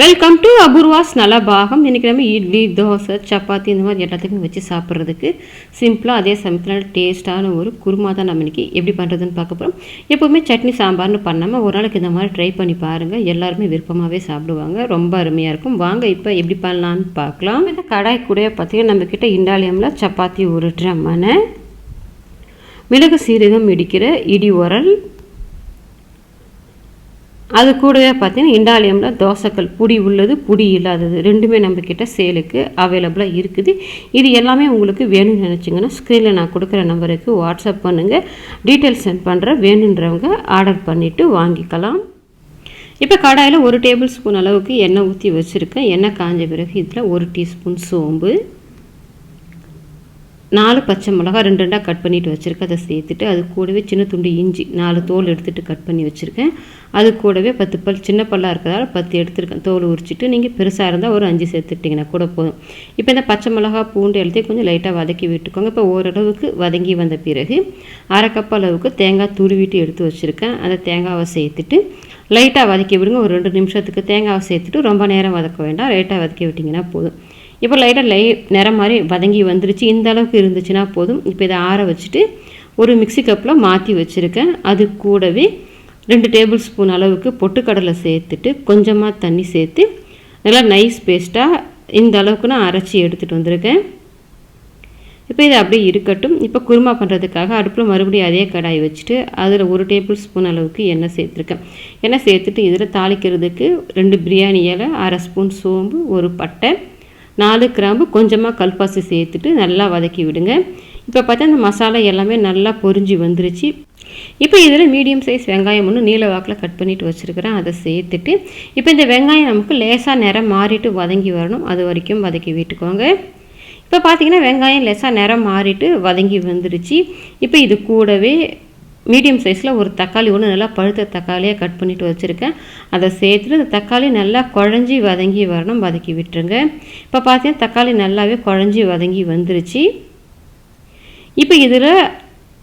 Welcome to Apoorva's Nalabagam இன்றைக்கி நம்ம இட்லி தோசை சப்பாத்தி இந்த மாதிரி எல்லாத்துக்கும் வச்சு சாப்பிட்றதுக்கு சிம்பிளாக அதே சமயத்தில் டேஸ்ட்டான ஒரு குருமா தான் நம்ம இன்றைக்கி எப்படி பண்ணுறதுன்னு பார்க்க போகிறோம் எப்போவுமே சட்னி சாம்பார்னு பண்ணாமல் ஒரு நாளைக்கு இந்த மாதிரி ட்ரை பண்ணி பாருங்கள் எல்லாருமே விருப்பமாகவே சாப்பிடுவாங்க. ரொம்ப அருமையாக இருக்கும். வாங்க இப்போ எப்படி பண்ணலான்னு பார்க்கலாம். இந்த கடாய் கூட பார்த்திங்கன்னா நம்மக்கிட்ட இண்டாலியமில் சப்பாத்தி உருட்டுற மனை மிளகு சீரகம் இடிக்கிற இடி உரல் அது கூடவே பார்த்தீங்கன்னா இண்டாலியமில் தோசைக்கல் புடி உள்ளது புடி இல்லாதது. ரெண்டுமே நம்மக்கிட்ட சேலுக்கு அவைலபிளாக இருக்குது. இது எல்லாமே உங்களுக்கு வேணும்னு நினச்சிங்கன்னா ஸ்க்ரீனில் நான் கொடுக்குற நம்பருக்கு வாட்ஸ்அப் பண்ணுங்கள் டீட்டெயில்ஸ் சென்ட் பண்ணுற வேணுன்றவங்க ஆர்டர் பண்ணிவிட்டு வாங்கிக்கலாம். இப்போ கடாயில் ஒரு டேபிள் ஸ்பூன் அளவுக்கு எண்ணெய் ஊற்றி வச்சுருக்கேன். எண்ணெய் காஞ்ச பிறகு இதில் ஒரு டீஸ்பூன் சோம்பு. நாலு பச்சை மிளகா ரெண்டு ரெண்டாக கட் பண்ணிவிட்டு வச்சுருக்கேன். அதை சேர்த்துட்டு அது கூடவே சின்ன துண்டு இஞ்சி நாலு தோல் எடுத்துகிட்டு கட் பண்ணி வச்சுருக்கேன். அது கூடவே பத்து பல் சின்ன பல்லாக இருக்கிறதால பத்து எடுத்துருக்கேன். தோல் உரிச்சிட்டு நீங்கள் பெருசாக இருந்தால் ஒரு அஞ்சு சேர்த்துக்கிட்டிங்கன்னா கூட போதும். இப்போ இந்த பச்சை மிளகா பூண்டு எழுதி கொஞ்சம் லைட்டாக வதக்கி விட்டுக்கோங்க. இப்போ ஓரளவுக்கு வதங்கி வந்த பிறகு அரை கப் அளவுக்கு தேங்காய் துருவிட்டு எடுத்து வச்சுருக்கேன். அந்த தேங்காவை சேர்த்துட்டு லைட்டாக வதக்கி விடுங்க. ஒரு ரெண்டு நிமிஷத்துக்கு தேங்காவை சேர்த்துட்டு ரொம்ப நேரம் வதக்க வேண்டாம். லைட்டாக வதக்கி விட்டிங்கன்னா போதும். இப்போ லைட்டாக லை நிறம் மாதிரி வதங்கி வந்துருச்சு. இந்த அளவுக்கு இருந்துச்சுன்னா போதும். இப்போ இதை ஆற வச்சுட்டு ஒரு மிக்சி கப்பில் மாற்றி வச்சுருக்கேன். அது கூடவே ரெண்டு டேபிள் ஸ்பூன் அளவுக்கு பொட்டுக்கடலை சேர்த்துட்டு கொஞ்சமாக தண்ணி சேர்த்து நல்லா நைஸ் பேஸ்ட்டாக இந்த அளவுக்கு நான் அரைச்சி எடுத்துகிட்டு வந்திருக்கேன். இப்போ இது அப்படியே இருக்கட்டும். இப்போ குருமா பண்ணுறதுக்காக அடுப்பில் மறுபடியும் அதே கடாய் வச்சுட்டு அதில் ஒரு டேபிள் ஸ்பூன் அளவுக்கு எண்ணெய் சேர்த்துருக்கேன். எண்ணெய் சேர்த்துட்டு இதில் தாளிக்கிறதுக்கு ரெண்டு பிரியாணி இலை அரை ஸ்பூன் சோம்பு ஒரு பட்டை நாலு கிராம்பு கொஞ்சமாக கல்பாசி சேர்த்துட்டு நல்லா வதக்கி விடுங்க. இப்போ பார்த்தா இந்த மசாலா எல்லாமே நல்லா பொரிஞ்சு வந்துருச்சு. இப்போ இதில் மீடியம் சைஸ் வெங்காயம் ஒன்று நீல வாக்கில் கட் பண்ணிவிட்டு வச்சுருக்கிறேன். அதை சேர்த்துட்டு இப்போ இந்த வெங்காயம் நமக்கு லேசாக நிறம் மாறிட்டு வதங்கி வரணும். அது வரைக்கும் வதக்கி விட்டுக்கோங்க. இப்போ பார்த்தீங்கன்னா வெங்காயம் லேசாக நிறம் மாறிட்டு வதங்கி வந்துருச்சு. இப்போ இது கூடவே மீடியம் சைஸில் ஒரு தக்காளி ஒன்று நல்லா பழுத்த தக்காளியாக கட் பண்ணிவிட்டு வச்சுருக்கேன். அதை சேர்த்துட்டு அந்த தக்காளி நல்லா குழஞ்சி வதங்கி வரணும் வதக்கி விட்டுருங்க. இப்போ பார்த்தீங்கன்னா தக்காளி நல்லாவே குழஞ்சி வதங்கி வந்துருச்சு. இப்போ இதில்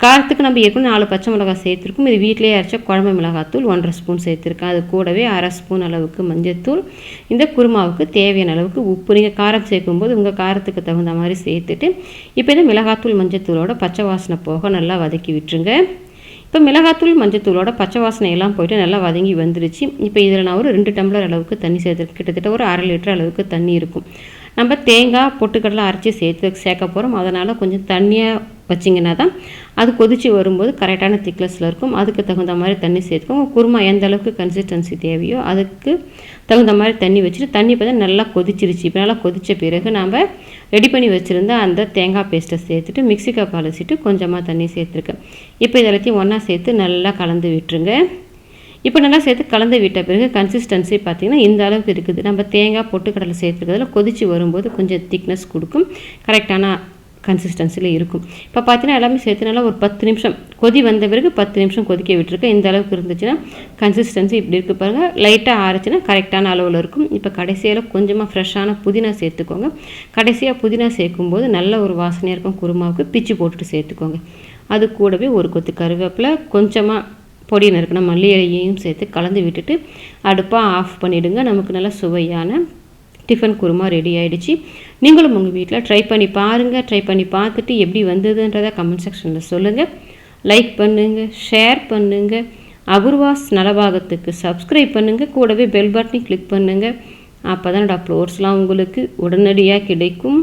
காரத்துக்கு நம்ம ஏற்கனவே நாலு பச்சை மிளகாய் சேர்த்துருக்கோம். இது வீட்டிலேயே அரைச்ச குழம்பு மிளகாத்தூள் ஒன்றரை ஸ்பூன் சேர்த்துருக்கேன். அது கூடவே அரை ஸ்பூன் அளவுக்கு மஞ்சத்தூள். இந்த குருமாவுக்கு தேவையான அளவுக்கு உப்பு. நீங்கள் காரம் சேர்க்கும்போது உங்கள் காரத்துக்கு தகுந்த மாதிரி சேர்த்துட்டு இப்போ இந்த மிளகாத்தூள் மஞ்சத்தூளோட பச்சை வாசனை போக நல்லா வதக்கி விட்டுருங்க. இப்போ மிளகாத்தூள் மஞ்சத்தூளோட பச்சை வாசனையெல்லாம் போயிட்டு நல்லா வதங்கி வந்துருச்சு. இப்போ இதில் நான் ஒரு ரெண்டு டம்ளர் அளவுக்கு தண்ணி சேர்த்துருக்கேன் கிட்டத்தட்ட ஒரு அரை லிட்டர் அளவுக்கு தண்ணி இருக்கும். நம்ம தேங்காய் பொட்டுக்கடலை அரைச்சி சேர்த்து சேர்க்க போகிறோம் அதனால் கொஞ்சம் தண்ணியாக வச்சிங்கன்னா தான் அது கொதித்து வரும்போது கரெக்டான திக்னஸில் இருக்கும். அதுக்கு தகுந்த மாதிரி தண்ணி சேர்த்துக்கோங்க. குருமா எந்த அளவுக்கு கன்சிஸ்டன்சி தேவையோ அதுக்கு தகுந்த மாதிரி தண்ணி வச்சுட்டு தண்ணி பார்த்தா நல்லா கொதிச்சிருச்சு. இப்போ நல்லா கொதித்த பிறகு நாம் ரெடி பண்ணி வச்சுருந்த அந்த தேங்காய் பேஸ்ட்டை சேர்த்துட்டு மிக்சி கப் அலசிட்டு கொஞ்சமாக தண்ணி சேர்த்துருக்கேன். இப்போ இதெல்லாத்தையும் ஒன்றா சேர்த்து நல்லா கலந்து விட்டுருங்க. இப்போ நல்லா சேர்த்து கலந்து விட்ட பிறகு கன்சிஸ்டன்சி பார்த்திங்கன்னா இந்த அளவுக்கு இருக்குது. நம்ம தேங்காய் பொட்டுக்கடலை சேர்த்துக்கிறதுல கொதித்து வரும்போது கொஞ்சம் திக்னஸ் கொடுக்கும். கரெக்டான கன்சிஸ்டன்சியில் இருக்கும். இப்போ பார்த்தீங்கன்னா எல்லாமே சேர்த்து நல்லா ஒரு பத்து நிமிஷம் கொதி வந்த பிறகு பத்து நிமிஷம் கொதிக்க விட்டுருக்கேன். இந்த அளவுக்கு இருந்துச்சுன்னா கன்சிஸ்டன்சி இப்படி இருக்கு பாருங்கள் லைட்டாக ஆறுச்சுன்னா கரெக்டான அளவில் இருக்கும். இப்போ கடைசியில் கொஞ்சமாக ஃப்ரெஷ்ஷான புதினா சேர்த்துக்கோங்க. கடைசியாக புதினா சேர்க்கும்போது நல்ல ஒரு வாசனையாக இருக்கும். குருமாவுக்கு பிச்சு போட்டுட்டு சேர்த்துக்கோங்க. அது கூடவே ஒரு கொத்து கருவேப்பிலை கொஞ்சமாக பொடி நறுக்கின மல்லி இலையையும் சேர்த்து கலந்து விட்டுட்டு அடுப்பாக ஆஃப் பண்ணிவிடுங்க நமக்கு நல்ல சுவையான டிஃபன் குருமா ரெடி ஆகிடுச்சு நீங்களும் உங்கள் வீட்டில் ட்ரை பண்ணி பாருங்கள் ட்ரை பண்ணி பார்த்துட்டு எப்படி வந்ததுன்றதை கமெண்ட் செக்ஷனில் சொல்லுங்கள் லைக் பண்ணுங்கள் ஷேர் பண்ணுங்கள் அபூர்வாஸ் நலபாகத்துக்கு சப்ஸ்கிரைப் பண்ணுங்கள் கூடவே பெல் பட்டனையும் கிளிக் பண்ணுங்கள் அப்போ தான் அப்லோட்ஸ்லாம் உங்களுக்கு உடனடியாக கிடைக்கும்.